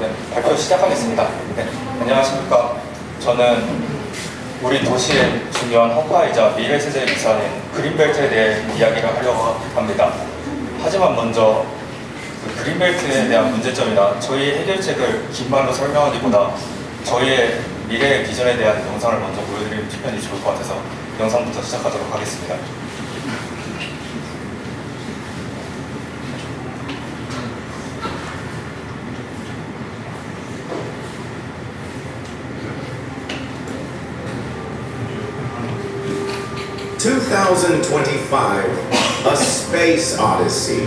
네, 발표 시작하겠습니다. 네, 안녕하십니까. 저는 우리 도시의 중요한 허파이자 미래 세대의 유산인 그린벨트에 대해 이야기를 하려고 합니다. 하지만 먼저 그 그린벨트에 대한 문제점이나 저희 해결책을 긴 말로 설명하기보다 저희의 미래의 비전에 대한 영상을 먼저 보여드리는 편이 좋을 것 같아서 영상부터 시작하도록 하겠습니다. Two thousand twenty-five, A Space Odyssey.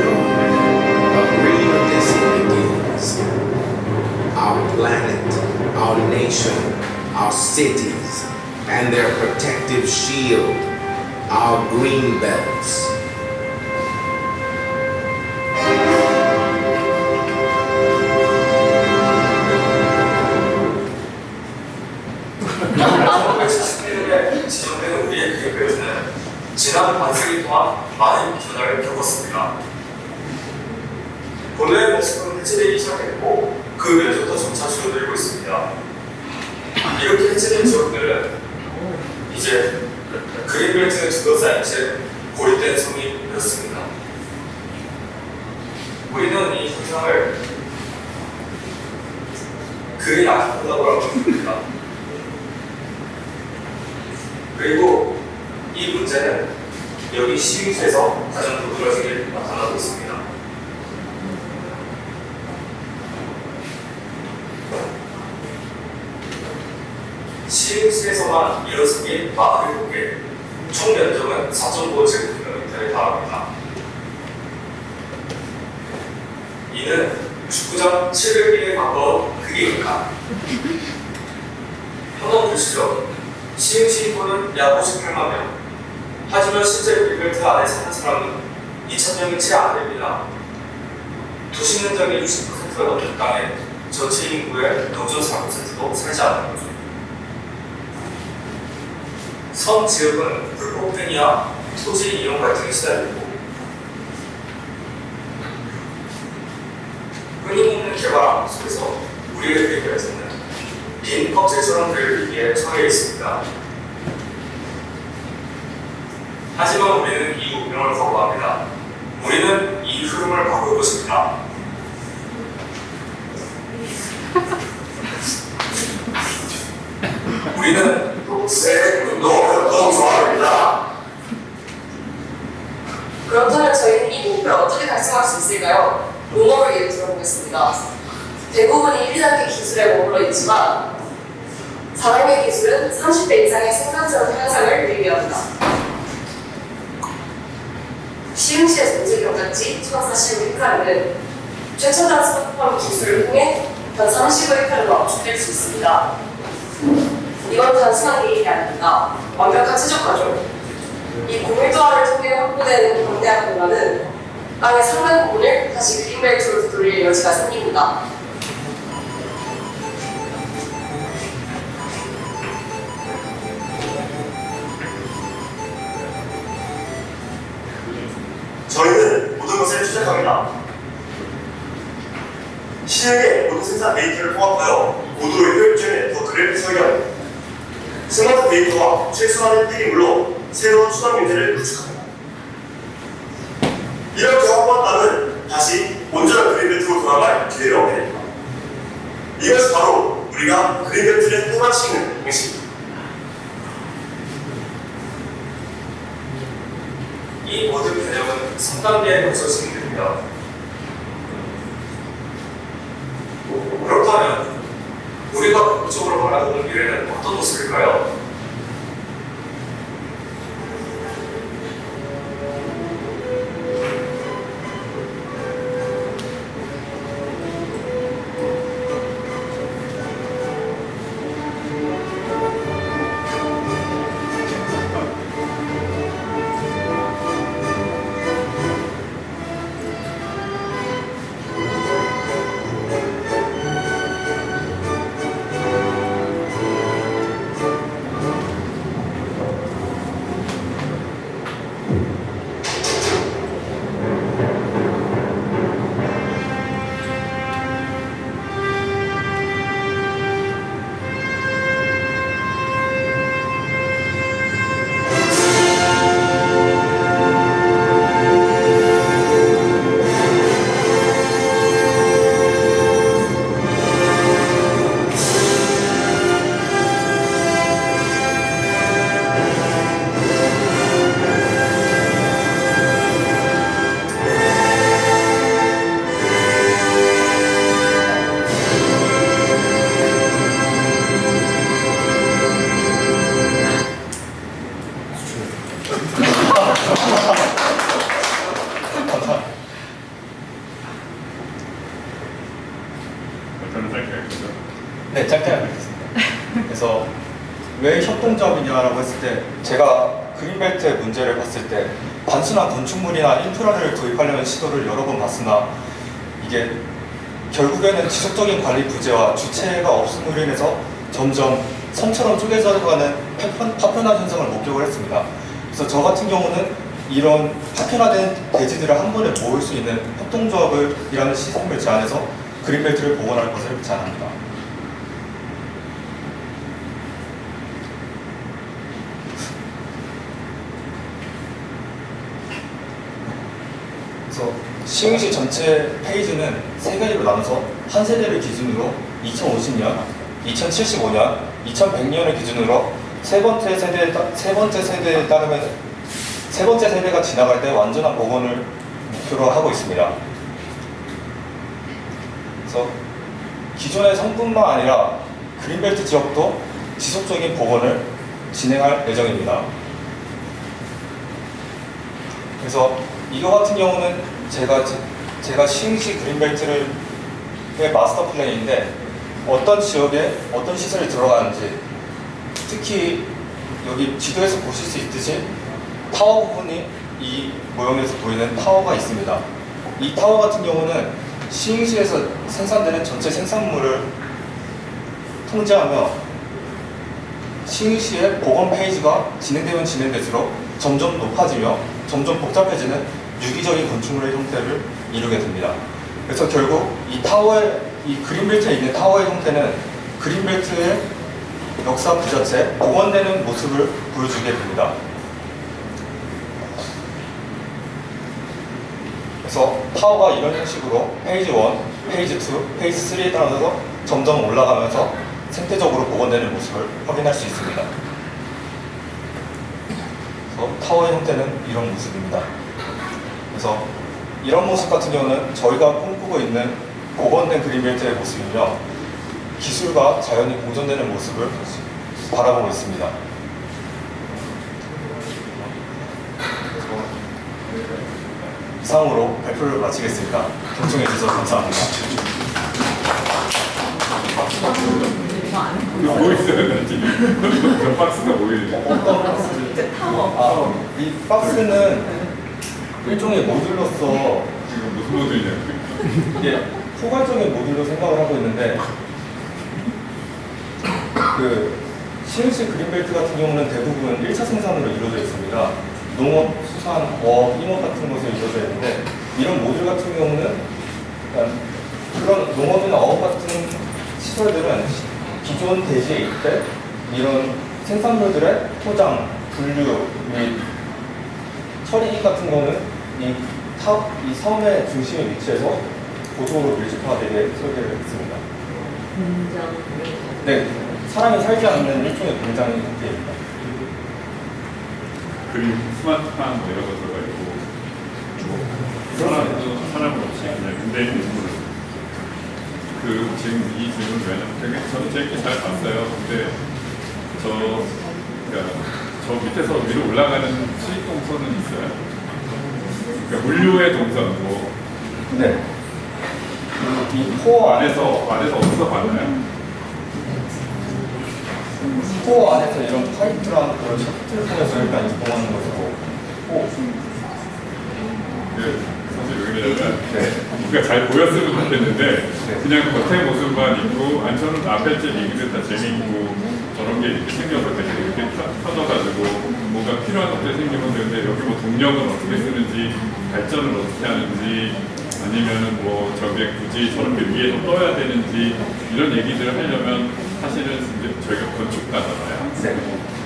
No, a green Odyssey begins. Our planet, our nation, our cities, and their protective shield, our green belts. 이 현상을 그린 아키보다라고 부릅니다. 그리고 이 문제는 여기 시위에서 가장 도드라지게 나타나고 있습니다. 시흥시에서만 이어서기 47개, 총 면적은 4.5제곱킬로미터에 달합니다. 이는 축구장 700개에 가까운 크기입니다. 한번 보시죠. 시흥시 인구는 약 58만 명. 하지만 실제 빌벨트 안에 사는 사람은 2,000명이 채 안 됩니다. 도시 면적의 60%가 넘는 땅에 전체 인구의 0.4%도 살지 않는 거죠. 성 지역은 불법 행위와 토지 이용 갈등에 시달리고 끊임없는 개발 속에서 우리의 빌벨트는 빈 껍질처럼 될 위기에 처해 있습니다. 하지만 우리는 이 운명을 거부합니다. 우리는 이 흐름을 바꿀 것입니다. 우리는 녹색 운동을 더 좋아합니다. 그렇다면 저희는 이 목표를 어떻게 달성할 수 있을까요? 예로 들어 보겠습니다. 대부분이 1, 2단계 기술에 머물러 있지만 4단계 기술은 30배 이상의 생산성 향상을 의미합니다. 시흥시의 전체 경작지 1045헥타르는 최첨 단 스마트팜 기술을 통해 단 35헥타르로 압축될 수 있습니다. 이건 단순한 개인이 아닙니다. 완벽한 최적화죠. 이 고밀도화를 통해 확보되는 광대한 공간은 땅의 상당 부분을 다시 그린벨트로 되돌릴 여지가 생깁니다. 저희는 모든 것을 추적합니다. 시행의 모든 생산 데이터를 통합하여 고도로 효율적인 네트워크를 설계합니다. 스마트 데이터와 최소한의 폐기물로 새로운 수납 문제를 구축합니다. 이렇게 확보한 땅은 다시 온전한 그린벨트로 돌아갈 기회를 얻게 됩니다. 이것이 바로 우리가 방식입니다. 이 모든 개념은 3단계에 거쳐 진행됩니다. 네, 짧게 하겠습니다. 그래서 왜 협동적이냐라고 했을 때 제가 그린벨트 의 문제를 봤을 때 단순한 건축물이나 인프라를 도입하려는 시도를 여러 번 봤으나 이게 결국에는 지속적인 관리 부재와 주체가 없음으로 인해서 점점 섬처럼 쪼개져 가는 파편화 현상을 목격을 했습니다. 그래서 저 같은 경우는 이런 파편화된 대지들을 한 번에 모을 수 있는 협동조합을 이라는 시스템을 제안해서 그린벨트를 복원할 것을 제안합니다. 그래서 시흥시 전체 페이지는 세 가지로 나눠서 한 세대를 기준으로 2050년, 2075년, 2100년을 기준으로 세 번째 세대에 따- 세 번째 세대에 따르면 세 번째 세대가 지나갈 때 완전한 복원을 목표로 하고 있습니다. 그래서 기존의 성뿐만 아니라 그린벨트 지역도 지속적인 복원을 진행할 예정입니다. 그래서 이거 같은 경우는 제가 제- 제가 시흥시 그린벨트를 의 마스터 플랜인데 어떤 지역에 어떤 시설이 들어가는지 특히 여기 지도에서 보실 수 있듯이 타워 부분이 이 모형에서 보이는 타워가 있습니다. 이 타워 같은 경우는 시흥시에서 생산되는 전체 생산물을 통제하며 시흥시의 보건 페이지가 진행되면 진행될수록 점점 높아지며 점점 복잡해지는 유기적인 건축물의 형태를 이루게 됩니다. 그래서 결국 이 타워의 이 그린벨트에 있는 타워의 형태는 그린벨트의 역사 부자체 복원되는 모습을 보여주게 됩니다. 타워가 이런 형식으로 페이지 1, 페이지 2, 페이지 3에 따라서 점점 올라가면서 생태적으로 복원되는 모습을 확인할 수 있습니다. 그래서 타워의 형태는 이런 모습입니다. 그래서 이런 모습 같은 경우는 저희가 꿈꾸고 있는 복원된 그린벨트의 모습이며 기술과 자연이 공존되는 모습을 바라보고 있습니다. 이상으로 발표를 마치겠습니다. 경청해 주셔서 감사합니다. 뭐 있어요, 나 지금? 저 박스가 뭐예요? 어떤 박스? 아, 이 박스는 일종의 모듈로서 이거 무슨 모델이냐고. 이게 포괄적인 모듈로 생각을 하고 있는데 그 시흥시 그린벨트 같은 경우는 대부분 1차 생산으로 이루어져 있습니다. 농업, 수산, 어업, 임업 같은 것에 이루어져 있는데 이런 모듈 같은 경우는 그런 농업이나 어업 같은 시설들은 시- 기존 대지에 있대 이런 생산물들의 포장, 분류 및 처리 같은 거는 이, 타, 이 섬의 중심에 위치해서 고도로 밀집화되게 설계를 했습니다. 네, 사람이 살지 않는 일종의 공장의 형태입니다. 그리고 스마트팜 뭐 이런 거 들어가 있고. 사람도 사람은 없이 그냥 근데 그 지금 이 질문 왜냐면 되게 저는 재밌게 잘 봤어요. 근데 저 그러니까 저 밑에서 위로 올라가는 수익 동선은 있어요. 그러니까 물류의 동선 뭐 네. 이 코어 안에서 안에서 어디서 봤나요? 코어 안에서 이런 파이프랑 그런 셔틀 통해서 일단 이동하는 것이고. 오, 그 사실 여기는 우리가 잘 보였으면 좋겠는데 그냥 겉의 모습만 있고 안처럼 앞에 째 얘기들 다 재미있고 저런 게 이렇게 생겨서 되게 이렇게 터- 터져가지고 뭔가 필요한 것들이 생기면 되는데 여기 뭐 동력은 어떻게 쓰는지 발전을 어떻게 하는지 아니면은 뭐 저게 굳이 저렇게 위에서 떠야 되는지 이런 얘기들을 하려면 사실은 이제 저희가 건축가잖아요. 네.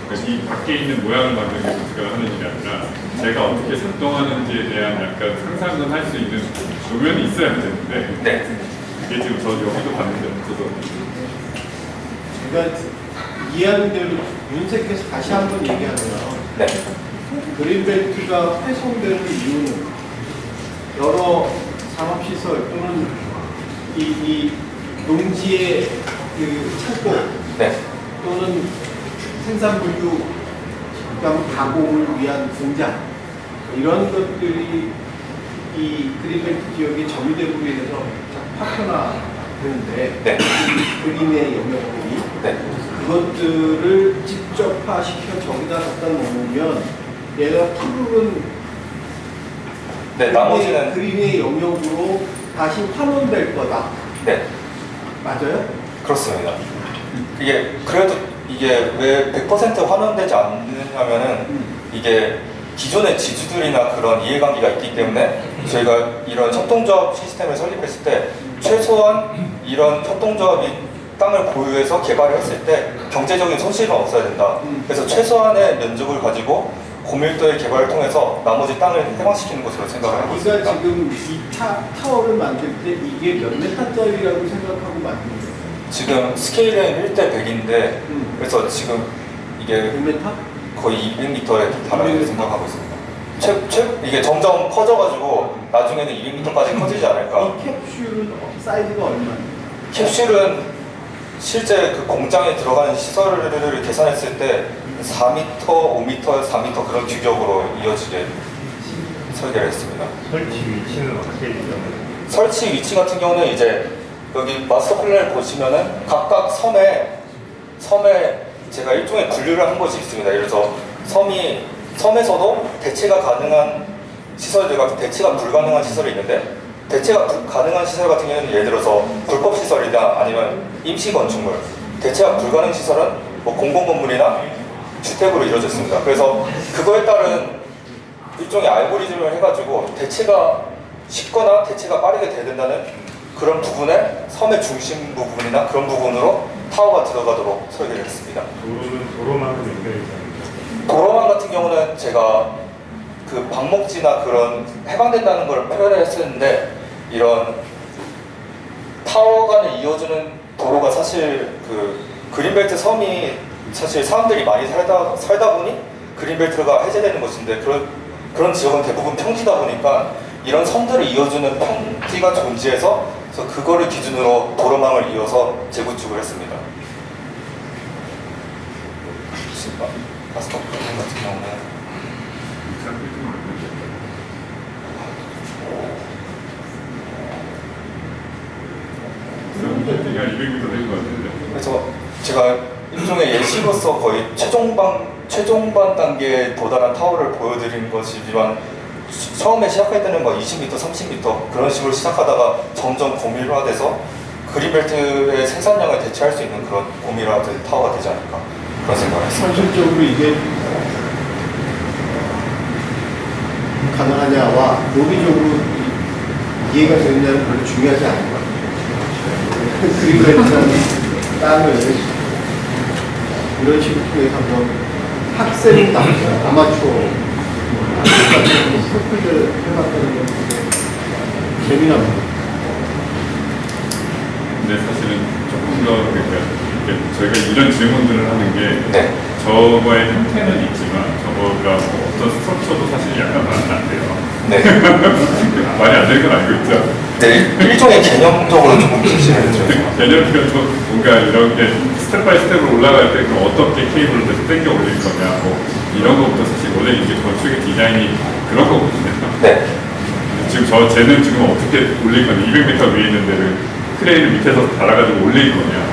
그러니까 이 밖에 있는 모양을 만드는 게 문제가 하는 일이 아니라 제가 어떻게 작동하는지에 대한 약간 상상은 할 수 있는 조면이 있어야 되는데 네. 그게 지금 저 여기도 봤는데 없어서 그러니까 이해하는 대로 윤색해서 다시 한 번 얘기하면 네. 그린벨트가 훼손되는 이유는 여러 상업시설 또는 이, 이 농지의 그 창고 네. 또는 그다음 가공을 위한 공장 이런 것들이 이 그린벨트 지역의 점유됨으로 인해서 파편화 되는데 네. 그림의 영역들이 네. 그것들을 직접화시켜 저기다 갖다 놓으면 얘가 푸르른 네, 나머지는 그림의 영역으로 다시 환원될 거다. 네. 맞아요? 그렇습니다. 이게 그래도 이게 왜 100% 환원되지 않느냐면은 이게 기존의 지주들이나 그런 이해관계가 있기 때문에 저희가 이런 협동조합 시스템을 설립했을 때 최소한 이런 협동조합이 땅을 보유해서 개발을 했을 때 경제적인 손실은 없어야 된다. 음. 그래서 최소한의 면적을 가지고 고밀도의 개발을 통해서 나머지 땅을 해방시키는 것으로 생각을 하고 우리가 있습니다. 지금 이 타, 타워를 만들 때 이게 몇 메타짜리라고 생각하고 만든 거예요? 지금 스케일은 1대 100인데 음. 그래서 지금 이게 100m? 거의 200m에 달하게 200m. 생각하고 있습니다. 최, 최, 이게 점점 커져가지고 나중에는 200m까지 커지지 않을까. 이 캡슐은 어- 사이즈가 얼마예요? 캡슐은 실제 그 공장에 들어가는 시설을 계산했을 때 4m, 5m, 4m 그런 규격으로 이어지게 설계를 했습니다. 설치 위치는 어떻게 되죠? 설치 위치 같은 경우는 이제 여기 마스터 플랜을 보시면은 각각 섬에 섬에 제가 일종의 분류를 한 것이 있습니다. 예를 들어서 섬이 섬에서도 대체가 가능한 시설들과 대체가 불가능한 시설이 있는데 대체가 불- 가능한 시설 같은 경우는 예를 들어서 불법 시설이다 아니면 임시 건축물 대체가 불가능 시설은 뭐 공공 건물이나 주택으로 이루어져 있습니다. 그래서 그거에 따른 일종의 알고리즘을 해가지고 대체가 쉽거나 대체가 빠르게 돼야 된다는 그런 부분에 섬의 중심 부분이나 그런 부분으로 타워가 들어가도록 설계를 했습니다. 도로는 도로만큼 연결이 되는 도로망 같은 경우는 제가 그 방목지나 그런 해방된다는 걸 표현을 했었는데 이런 타워 간에 이어주는 도로가 사실 그 그린벨트 섬이 사실 사람들이 많이 살다 살다 보니 그린벨트가 해제되는 것인데 그런 그런 지역은 대부분 평지다 보니까 이런 섬들을 이어주는 평지가 존재해서 그래서 그거를 기준으로 도로망을 이어서 재구축을 했습니다. 마스터 플랜 같은 경우는 설계가 200m 된것 같은데. 그래서 제가 일종의 예시로서 거의 최종반 최종반 단계에 도달한 타워를 보여드린 것이지만 수- 처음에 시작할 때는 뭐 20m, 30m 그런 식으로 시작하다가 점점 고밀화돼서 그린벨트의 생산량을 대체할 수 있는 그런 고밀화된 타워가 되지 않을까 그런 생각을 했습니다. 현실적으로 이게 가능하냐와 논리적으로 이해가 되느냐는 별로 중요하지 않은 것 같아요. 그림벨트라는 땅을 이런 식으로 통해서 한번 학생당, 아마추어, 해봤다는 재미납니다. 근데 사실은 조금 더 그러니까 저희가 이런 질문들을 하는 게 네. 저거의 형태는 있지만 저거가 뭐 어떤 스트럭처도 사실 약간 말은 안 돼요. 네. 말이 안 되는 건 알고 있죠. 네, 일종의 개념적으로 조금 해드려요. 개념표도 뭔가 이런 게 스텝 바이 스텝으로 올라갈 때 그럼 어떻게 케이블을 계속 당겨 올릴 거냐 뭐 이런 것부터 사실 원래 이제 건축의 디자인이 그런 거거든요. 네. 지금 저 쟤는 지금 어떻게 올릴 거냐 200m 위에 있는 데를 크레인을 밑에서 달아가지고 올릴 거냐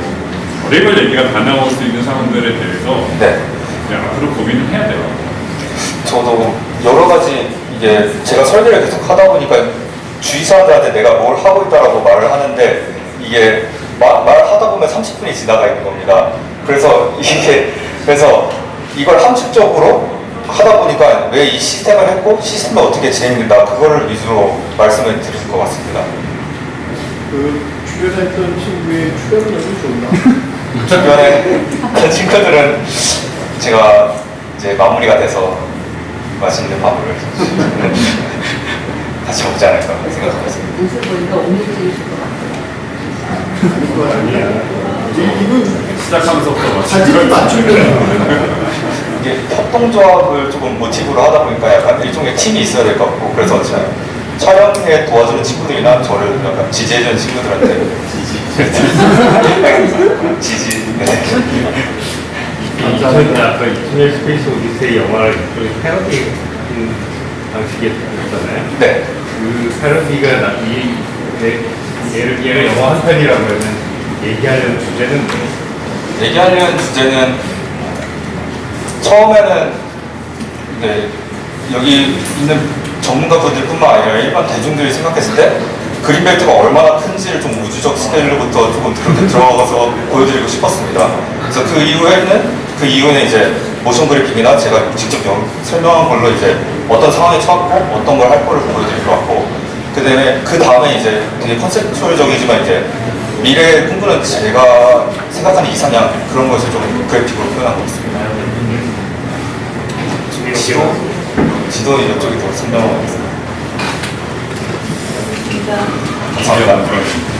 별의별 얘기가 다 나올 수 있는 상황들에 대해서 네. 그냥 앞으로 고민을 해야 돼요. 저도 여러 가지 이게 제가 설계를 계속 하다 보니까 주위 사람들한테 내가 뭘 하고 있다라고 말을 하는데 이게 마- 말하다 보면 30분이 지나가 있는 겁니다. 그래서 이게 그래서 이걸 함축적으로 하다 보니까 왜 이 시스템을 했고 시스템이 어떻게 진행된다 그거를 위주로 말씀을 드릴 것 같습니다. 그 출연했던 친구의 출연력이 좋나? 주변에 그 친구들은 제가 이제 마무리가 돼서 맛있는 밥을 같이 먹지 않을까 생각하고 있습니다. 모습 보니까 오늘 찍으실 것 같아요. 아니야. 이거 시작하면서부터 맞추면 이게 협동조합을 조금 모티브로 하다 보니까 약간 일종의 팀이 있어야 될 것 같고 그래서 제가 촬영에 도와주는 친구들이나 저를 약간 지지해주는 친구들한테 지지 네. 2000 아까 2000년 스페이스 오디세이 영화를 일종의 패러디 같은 방식의 했잖아요. 네. 그 패러디가 나, 이, 얘를, 얘를 영화 한 편이라고 하면 얘기하려는 주제는 뭐예요? 얘기하려는 주제는 처음에는 네, 여기 있는 전문가분들뿐만 아니라 일반 대중들이 생각했을 때 그린벨트가 얼마나 큰지를 좀 우주적 스케일로부터 조금 들어, 들어가서 보여드리고 싶었습니다. 그래서 그 이후에는 그 이후에는 이제 모션 그래픽이나 제가 직접 영- 설명한 걸로 이제 어떤 상황에 처하고 어떤 걸 할 거를 보여드리러 왔고 그다음에 그 다음에 이제 되게 컨셉추얼적이지만 이제 미래를 꿈꾸는 제가 생각하는 이상향 그런 것을 좀 그래픽으로 표현하고 있습니다. 지도 지도는 이쪽이 더 설명하고 있습니다. 감사합니다. 네.